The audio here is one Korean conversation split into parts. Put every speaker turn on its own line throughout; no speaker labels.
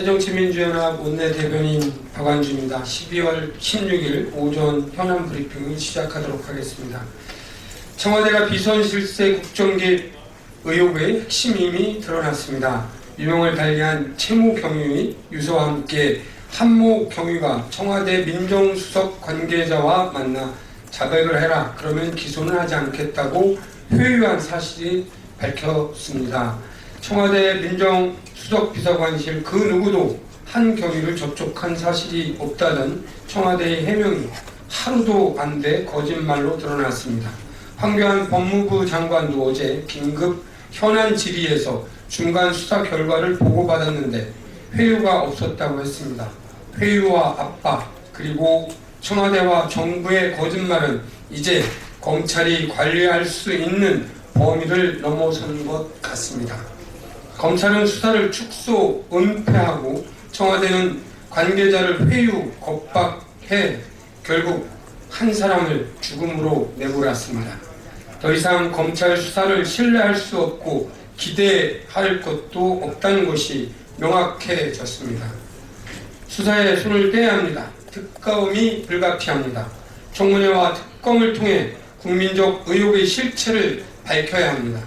새정치민주연합 원내대변인 박완주입니다. 12월 16일 오전 현안 브리핑을 시작하도록 하겠습니다. 청와대가 비선 실세 국정개입 의혹의 핵심임이 드러났습니다. 유명을 달리한 채무 경위의 유서와 함께 한모 경위가 청와대 민정수석 관계자와 만나 자백을 해라 그러면 기소는 하지 않겠다고 회유한 사실이 밝혔습니다. 청와대 민정수석 비서관실 그 누구도 한 경위를 접촉한 사실이 없다던 청와대의 해명이 하루도 안 돼 거짓말로 드러났습니다. 황교안 법무부 장관도 어제 긴급 현안 질의에서 중간 수사 결과를 보고받았는데 회유가 없었다고 했습니다. 회유와 압박 그리고 청와대와 정부의 거짓말은 이제 검찰이 관리할 수 있는 범위를 넘어선 것 같습니다. 검찰은 수사를 축소, 은폐하고 청와대는 관계자를 회유, 겁박해 결국 한 사람을 죽음으로 내몰았습니다. 더 이상 검찰 수사를 신뢰할 수 없고 기대할 것도 없다는 것이 명확해졌습니다. 수사에 손을 떼야 합니다. 특검이 불가피합니다. 청문회와 특검을 통해 국민적 의혹의 실체를 밝혀야 합니다.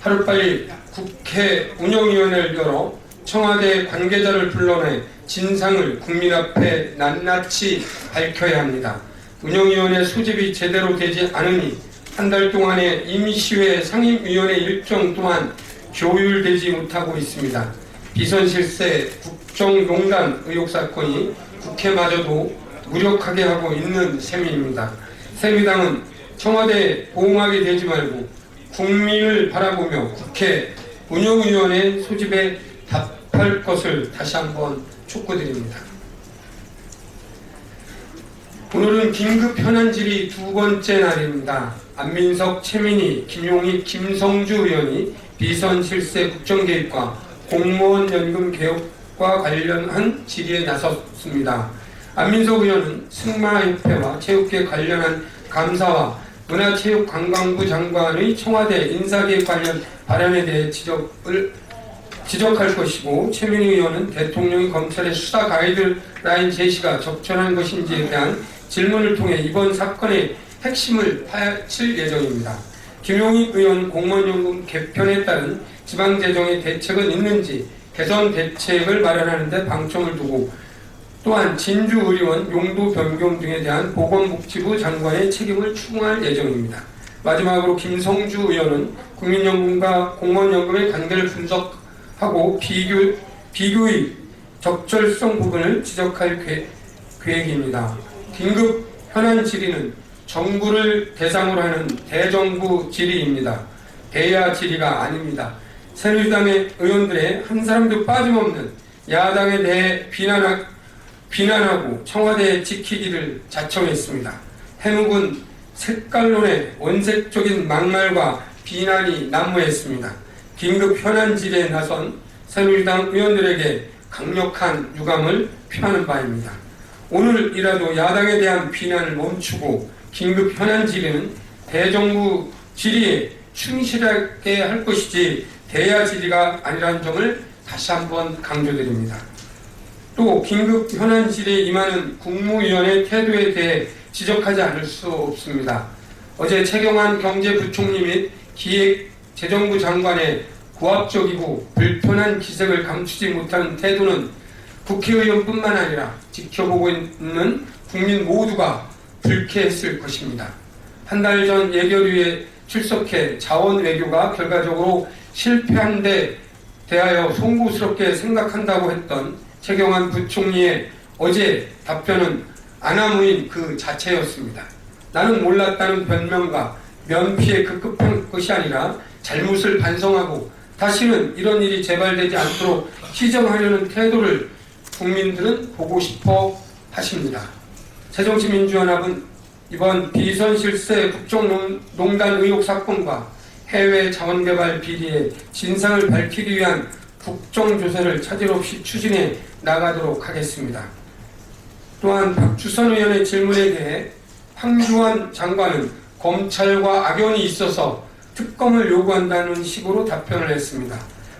하루빨리 국회 운영위원회를 열어 청와대 관계자를 불러내 진상을 국민 앞에 낱낱이 밝혀야 합니다. 운영위원회 소집이 제대로 되지 않으니 한 달 동안의 임시회 상임위원회 일정 또한 조율되지 못하고 있습니다. 비선실세 국정농단 의혹 사건이 국회마저도 무력하게 하고 있는 셈입니다. 새누리당은 청와대 보호막이 되지 말고 국민을 바라보며 국회 운영위원회 소집에 답할 것을 다시 한번 촉구드립니다. 오늘은 긴급 현안 질의 두 번째 날입니다. 안민석, 최민희, 김용희, 김성주 의원이 비선 실세 국정 개입과 공무원 연금 개혁과 관련한 질의에 나섰습니다. 안민석 의원은 승마협회와 체육계 관련한 감사와 문화체육관광부 장관의 청와대 인사개입 관련 발언에 대해 지적을 지적할 것이고 최민희 의원은 대통령이 검찰의 수사 가이드라인 제시가 적절한 것인지에 대한 질문을 통해 이번 사건의 핵심을 파헤칠 예정입니다. 김용희 의원 공무원연금 개편에 따른 지방재정의 대책은 있는지 개선 대책을 마련하는데 방점을 두고 또한 진주 의료원 용도 변경 등에 대한 보건복지부 장관의 책임을 추궁할 예정입니다. 마지막으로 김성주 의원은 국민연금과 공무원연금의 관계를 분석하고 비교, 비교의 적절성 부분을 지적할 계획, 계획입니다. 긴급 현안 질의는 정부를 대상으로 하는 대정부 질의입니다. 대야 질의가 아닙니다. 새누리당의 의원들의 한 사람도 빠짐없는 야당에 대해 비난하, 비난하고 청와대에 지키기를 자청했습니다. 해묵은 색깔론의 원색적인 막말과 비난이 난무했습니다. 긴급 현안 질의에 나선 새누리당 의원들에게 강력한 유감을 표하는 바입니다. 오늘이라도 야당에 대한 비난을 멈추고 긴급 현안 질의는 대정부 질의에 충실하게 할 것이지 대야 질의가 아니라는 점을 다시 한번 강조드립니다. 또 긴급 현안 질의에 임하는 국무위원의 태도에 대해 지적하지 않을 수 없습니다. 어제 최경환 경제부총리 및 기획재정부 장관의 고압적이고 불편한 기색을 감추지 못하는 태도는 국회의원뿐만 아니라 지켜보고 있는 국민 모두가 불쾌했을 것입니다. 한 달 전 예결위에 출석해 자원 외교가 결과적으로 실패한 데 대하여 송구스럽게 생각한다고 했던 최경환 부총리의 어제 답변은 아나무인 그 자체였습니다. 나는 몰랐다는 변명과 면피에 급급한 것이 아니라 잘못을 반성하고 다시는 이런 일이 재발되지 않도록 시정하려는 태도를 국민들은 보고 싶어 하십니다. 새정치민주연합은 이번 비선 실세 국정농단 의혹 사건과 해외 자원개발 비리의 진상을 밝히기 위한 국정조사를 차질 없이 추진해 나가도록 하겠습니다. 또한 박주선 의원의 질문에 대해 황교안 장관은 검찰과 악연이 있어서 특검을 요구한다는 식으로 답변을 했습니다.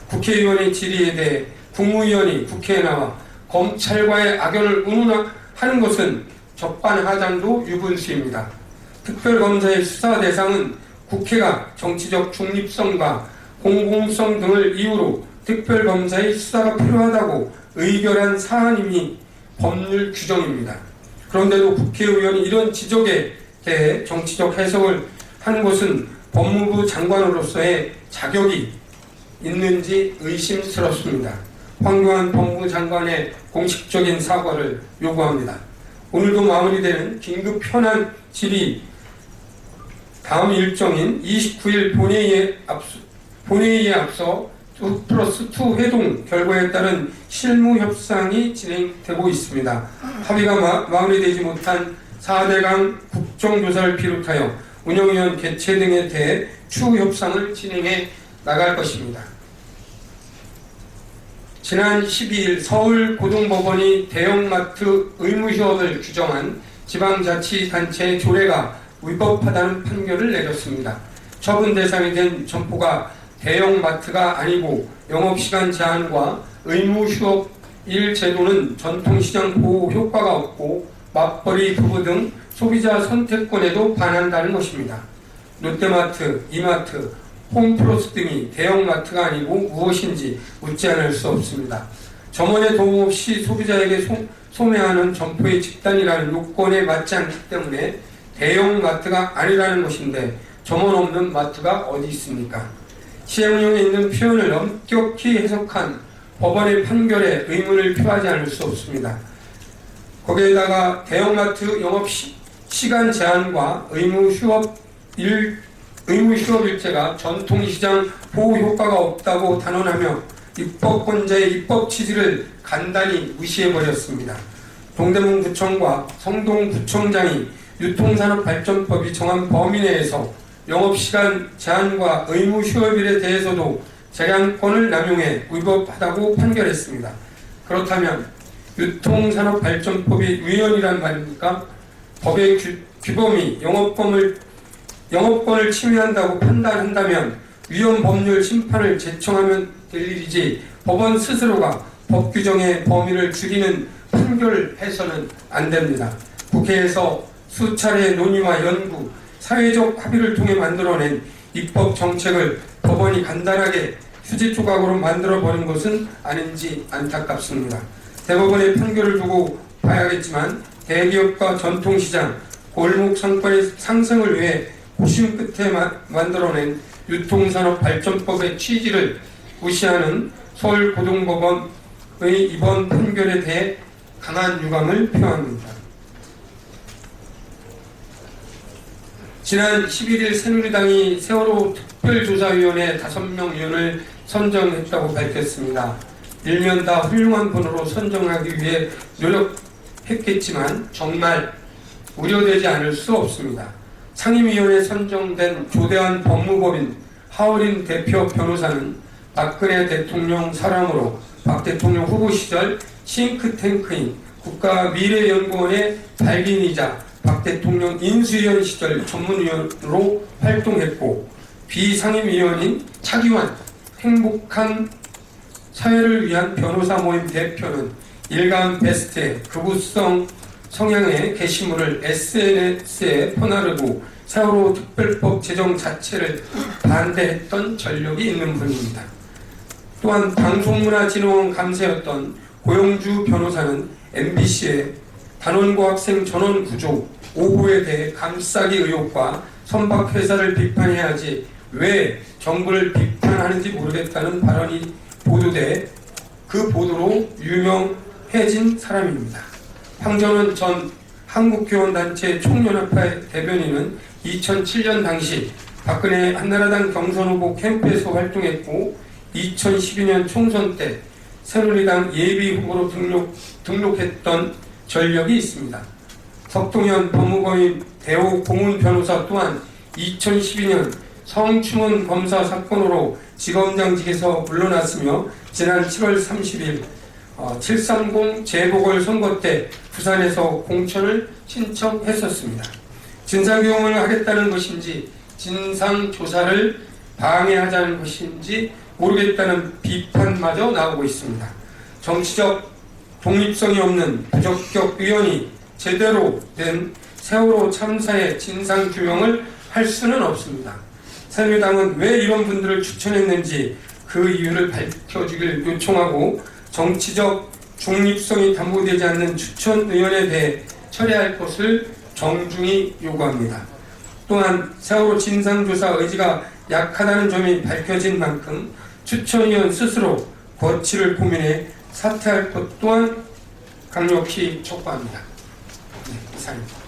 국회의원의 질의에 대해 국무위원이 국회에 나와 검찰과의 악연을 운운하는 것은 적반하장도 유분수입니다. 특별검사의 수사 대상은 국회가 정치적 중립성과 공공성 등을 이유로 특별검사의 수사가 필요하다고 의결한 사안임이 법률 규정입니다. 그런데도 국회의원이 이런 지적에 대해 정치적 해석을 하는 것은 법무부 장관으로서의 자격이 있는지 의심스럽습니다. 황교안 법무부 장관의 공식적인 사과를 요구합니다. 오늘도 마무리되는 긴급 현안 질의 다음 일정인 29일 본회의에 앞서, 본회의에 앞서 2 플러스 2 회동 결과에 따른 실무 협상이 진행되고 있습니다. 합의가 마, 마무리되지 못한 4대강 국정조사를 비롯하여 운영위원 개최 등에 대해 추후 협상을 진행해 나갈 것입니다. 지난 12일 서울고등법원이 대형마트 의무휴업을 규정한 지방자치단체의 조례가 위법하다는 판결을 내렸습니다. 처분 대상이 된 점포가 대형 마트가 아니고 영업시간 제한과 의무 휴업 일 제도는 전통시장 보호 효과가 없고 맞벌이 부부 등 소비자 선택권에도 반한다는 것입니다. 롯데마트, 이마트, 홈플러스 등이 대형마트가 아니고 무엇인지 묻지 않을 수 없습니다. 점원의 도움 없이 소비자에게 소, 소매하는 점포의 집단이라는 요건에 맞지 않기 때문에 대형마트가 아니라는 것인데 점원 없는 마트가 어디 있습니까? 시행령에 있는 표현을 엄격히 해석한 법원의 판결에 의문을 표하지 않을 수 없습니다. 거기에다가 대형마트 영업 시, 시간 제한과 의무 휴업 일 의무 휴업 일제가 전통시장 보호 효과가 없다고 단언하며 입법권자의 입법 취지를 간단히 무시해 버렸습니다. 동대문 구청과 성동 구청장이 유통산업발전법이 정한 범위 내에서 영업시간 제한과 의무 휴업일에 대해서도 재량권을 남용해 위법하다고 판결했습니다. 그렇다면 유통산업발전법이 위헌이란 말입니까? 법의 규, 규범이 영업권을, 영업권을 침해한다고 판단한다면 위헌 법률 심판을 제청하면 될 일이지 법원 스스로가 법 규정의 범위를 줄이는 판결해서는 안 됩니다. 국회에서 수차례 논의와 연구, 사회적 합의를 통해 만들어낸 입법 정책을 법원이 간단하게 휴지 조각으로 만들어 버린 것은 아닌지 안타깝습니다. 대법원의 판결을 두고 봐야겠지만 대기업과 전통시장, 골목 상권의 상승을 위해 고심 끝에 마, 만들어낸 유통산업 발전법의 취지를 무시하는 서울고등법원의 이번 판결에 대해 강한 유감을 표합니다. 지난 11일 새누리당이 세월호 특별조사위원회 5명 위원을 선정했다고 밝혔습니다. 일면 다 훌륭한 분으로 선정하기 위해 노력했겠지만 정말 우려되지 않을 수 없습니다. 상임위원회 선정된 조대한 법무법인 하울인 대표 변호사는 박근혜 대통령 사람으로 박 대통령 후보 시절 싱크탱크인 국가미래연구원의 발기인이자 박 대통령 인수위원 시절 전문위원으로 활동했고 비상임위원인 차기환 행복한 사회를 위한 변호사 모임 대표는 일간 베스트에 극우성 성향의 게시물을 SNS에 퍼나르고 세월호 특별법 제정 자체를 반대했던 전력이 있는 분입니다. 또한 방송문화진흥원 감사였던 고영주 변호사는 MBC의 단원고 학생 전원 구조 오보에 대해 감싸기 의혹과 선박 회사를 비판해야지 왜 정부를 비판하는지 모르겠다는 발언이 보도돼 그 보도로 유명해진 사람입니다. 황정은 전 한국교원단체 총연합회 대변인은 2007년 당시 박근혜 한나라당 경선 후보 캠프에서 활동했고 2012년 총선 때 새누리당 예비 후보로 등록, 등록했던 전력이 있습니다. 석동현 법무법인 대호 고문 변호사 또한 2012년 성추문 검사 사건으로 지검장직에서 물러났으며 지난 7월 30일 730 재보궐선거 때 부산에서 공천을 신청했었습니다. 진상규명을 하겠다는 것인지 진상조사를 방해하자는 것인지 모르겠다는 비판마저 나오고 있습니다. 정치적 독립성이 없는 부적격 의원이 제대로 된 세월호 참사의 진상 규명을 할 수는 없습니다. 새누리당은 왜 이런 분들을 추천했는지 그 이유를 밝혀주길 요청하고 정치적 중립성이 담보되지 않는 추천 의원에 대해 처리할 것을 정중히 요구합니다. 또한 세월호 진상조사 의지가 약하다는 점이 밝혀진 만큼 추천위원 스스로 거취를 고민해 사퇴할 것 또한 강력히 촉구합니다. 네, 이상입니다.